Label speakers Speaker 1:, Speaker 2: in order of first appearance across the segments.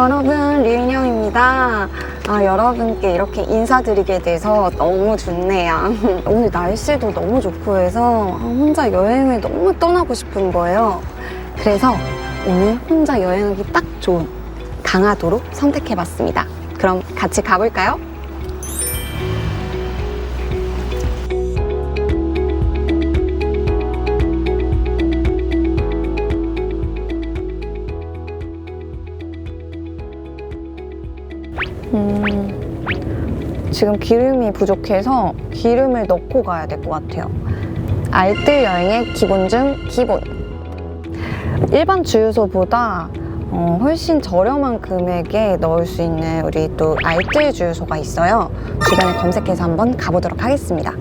Speaker 1: 여러분 류인영입니다. 아, 여러분께 이렇게 인사드리게 돼서 너무 좋네요. 오늘 날씨도 너무 좋고 해서 아, 혼자 여행을 너무 떠나고 싶은 거예요. 그래서 오늘 혼자 여행하기 딱 좋은 강화도로 선택해봤습니다. 그럼 같이 가볼까요? 음, 지금 기름이 부족해서 기름을 넣고 가야 될 것 같아요. 알뜰 여행의 기본 중 기본. 일반 주유소보다 어, 훨씬 저렴한 금액에 넣을 수 있는 우리 또 알뜰 주유소가 있어요. 주변에 검색해서 한번 가보도록 하겠습니다.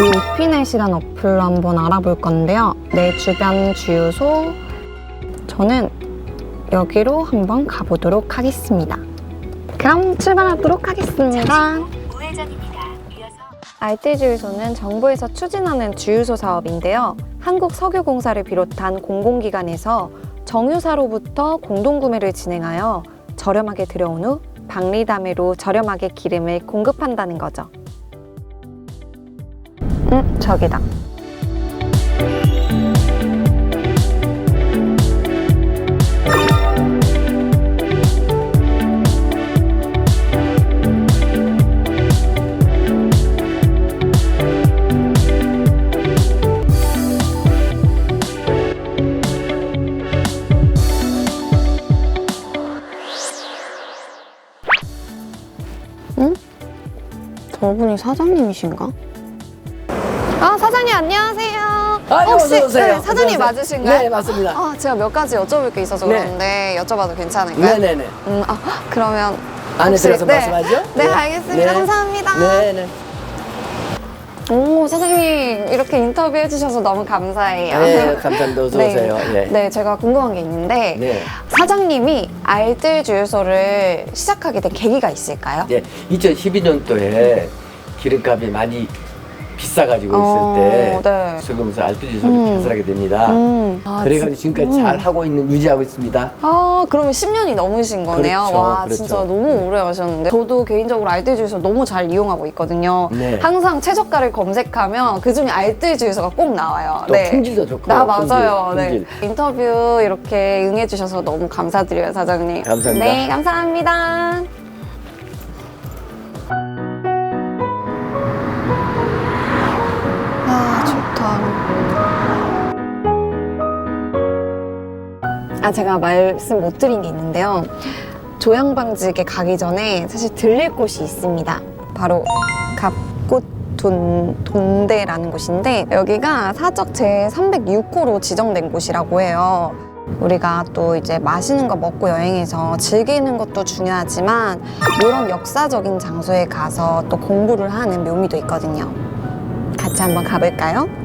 Speaker 1: 이 오피넷이란 어플로 한번 알아볼 건데요. 내 주변 주유소 저는 여기로 한번 가보도록 하겠습니다. 그럼 출발하도록 하겠습니다. 알뜰 주유소는 정부에서 추진하는 주유소 사업인데요. 한국석유공사를 비롯한 공공기관에서 정유사로부터 공동구매를 진행하여 저렴하게 들여온 후 박리담회로 저렴하게 기름을 공급한다는 거죠. 음, 저기다. 저분이 사장님이신가? 아, 사장님 안녕하세요.
Speaker 2: 아,
Speaker 1: 혹시
Speaker 2: 어서 오세요.
Speaker 1: 네, 사장님
Speaker 2: 어서 오세요.
Speaker 1: 맞으신가요?
Speaker 2: 네, 맞습니다.
Speaker 1: 아, 제가 몇 가지 여쭤볼 게 있어서
Speaker 2: 네.
Speaker 1: 그러는데 여쭤봐도 괜찮을까요?
Speaker 2: 네네네.
Speaker 1: 음, 아, 그러면
Speaker 2: 안에
Speaker 1: 혹시-
Speaker 2: 들어서
Speaker 1: 네.
Speaker 2: 말씀하죠?
Speaker 1: 네, 알겠습니다. 감사합니다.
Speaker 2: 네네.
Speaker 1: 오, 사장님 이렇게 인터뷰 해 주셔서 너무 감사해요.
Speaker 2: 네, 감사합니다. 어서
Speaker 1: 네.
Speaker 2: 오세요. 예.
Speaker 1: 네, 제가 궁금한 게 있는데
Speaker 2: 네.
Speaker 1: 사장님이 알뜰 주유소를 시작하게 된 계기가 있을까요?
Speaker 2: 예. 2012년도에 기름값이 많이 비싸가지고
Speaker 1: 어,
Speaker 2: 있을 때
Speaker 1: 네.
Speaker 2: 수금서 알뜰주소를
Speaker 1: 음.
Speaker 2: 개설하게 됩니다.
Speaker 1: 음. 아,
Speaker 2: 그래가지고
Speaker 1: 진-
Speaker 2: 지금까지
Speaker 1: 음.
Speaker 2: 잘 하고 있는 유지하고 있습니다.
Speaker 1: 아, 그러면 10년이 넘으신 거네요.
Speaker 2: 그렇죠,
Speaker 1: 와,
Speaker 2: 그렇죠.
Speaker 1: 진짜 너무 오래 하셨는데. 저도 개인적으로 알뜰 주유소 너무 잘 이용하고 있거든요.
Speaker 2: 네.
Speaker 1: 항상 최저가를 검색하면 그 중에 알뜰 주유소가 꼭 나와요.
Speaker 2: 또 품질도 좋고.
Speaker 1: 나 맞아요.
Speaker 2: 품질,
Speaker 1: 네. 인터뷰 이렇게 응해주셔서 너무 감사드려요, 사장님.
Speaker 2: 감사합니다.
Speaker 1: 네, 감사합니다. 아, 제가 말씀 못 드린 게 있는데요. 조양방직에 가기 전에 사실 들릴 곳이 있습니다. 바로 갑꽃 돈, 돈대라는 곳인데 여기가 사적 제 306호로 지정된 곳이라고 해요. 우리가 또 이제 맛있는 거 먹고 여행해서 즐기는 것도 중요하지만 이런 역사적인 장소에 가서 또 공부를 하는 묘미도 있거든요. 같이 한번 가볼까요?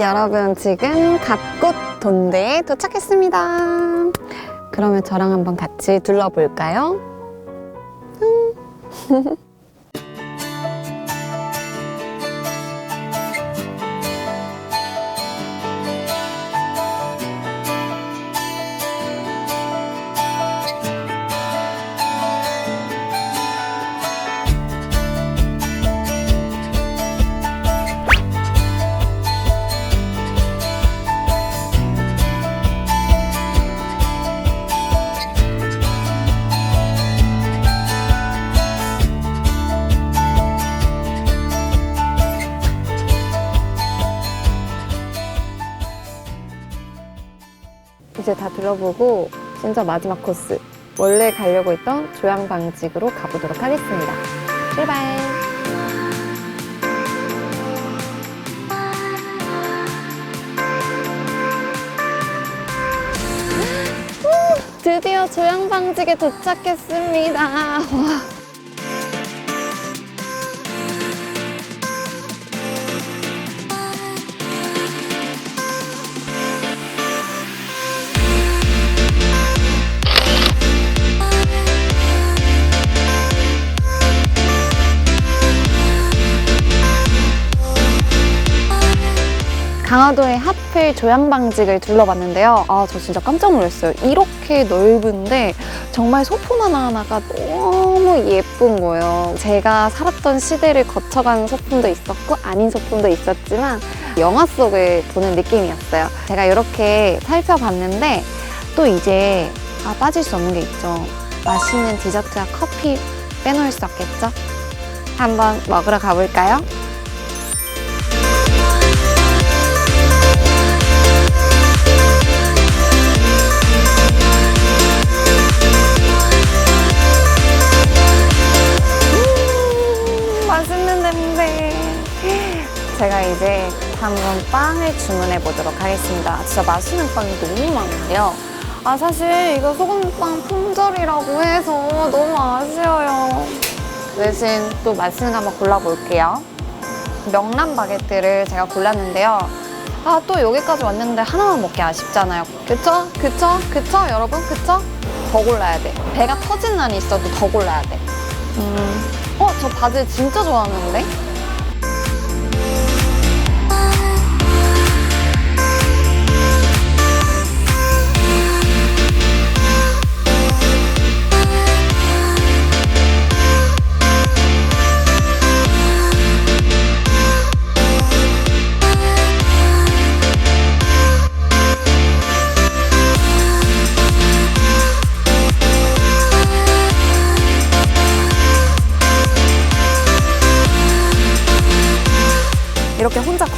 Speaker 1: 여러분, 지금 갑꽃 돈대에 도착했습니다. 그러면 저랑 한번 같이 둘러볼까요? 이제 다 둘러보고 진짜 마지막 코스 원래 가려고 했던 조양방직으로 가보도록 하겠습니다. 출발! 후, 드디어 조양방직에 도착했습니다. 와. 강화도의 하필 조양방직을 둘러봤는데요. 아, 저 진짜 깜짝 놀랐어요. 이렇게 넓은데 정말 소품 하나하나가 너무 예쁜 거예요. 제가 살았던 시대를 거쳐간 소품도 있었고 아닌 소품도 있었지만 영화 속을 보는 느낌이었어요. 제가 이렇게 살펴봤는데 또 이제 아, 빠질 수 없는 게 있죠. 맛있는 디저트와 커피 빼놓을 수 없겠죠? 한번 먹으러 가볼까요? 제가 이제 한번 빵을 주문해 보도록 하겠습니다. 진짜 맛있는 빵이 너무 많은데요. 아, 사실 이거 소금빵 품절이라고 해서 너무 아쉬워요. 대신 또 맛있는 거 한번 골라볼게요. 명란 바게트를 제가 골랐는데요. 아, 또 여기까지 왔는데 하나만 먹기 아쉽잖아요. 그쵸? 그쵸? 그쵸? 여러분? 그쵸? 더 골라야 돼. 배가 터진 날이 있어도 더 골라야 돼. 음. 어, 저 바질 진짜 좋아하는데?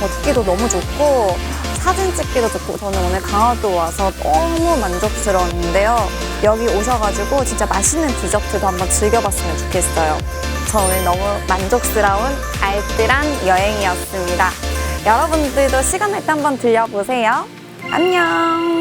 Speaker 1: 걷기도 너무 좋고 사진 찍기도 좋고 저는 오늘 강화도 와서 너무 만족스러웠는데요. 여기 오셔가지고 진짜 맛있는 디저트도 한번 즐겨봤으면 좋겠어요. 저 오늘 너무 만족스러운 알뜰한 여행이었습니다. 여러분들도 시간 날 때 한번 들려보세요. 안녕.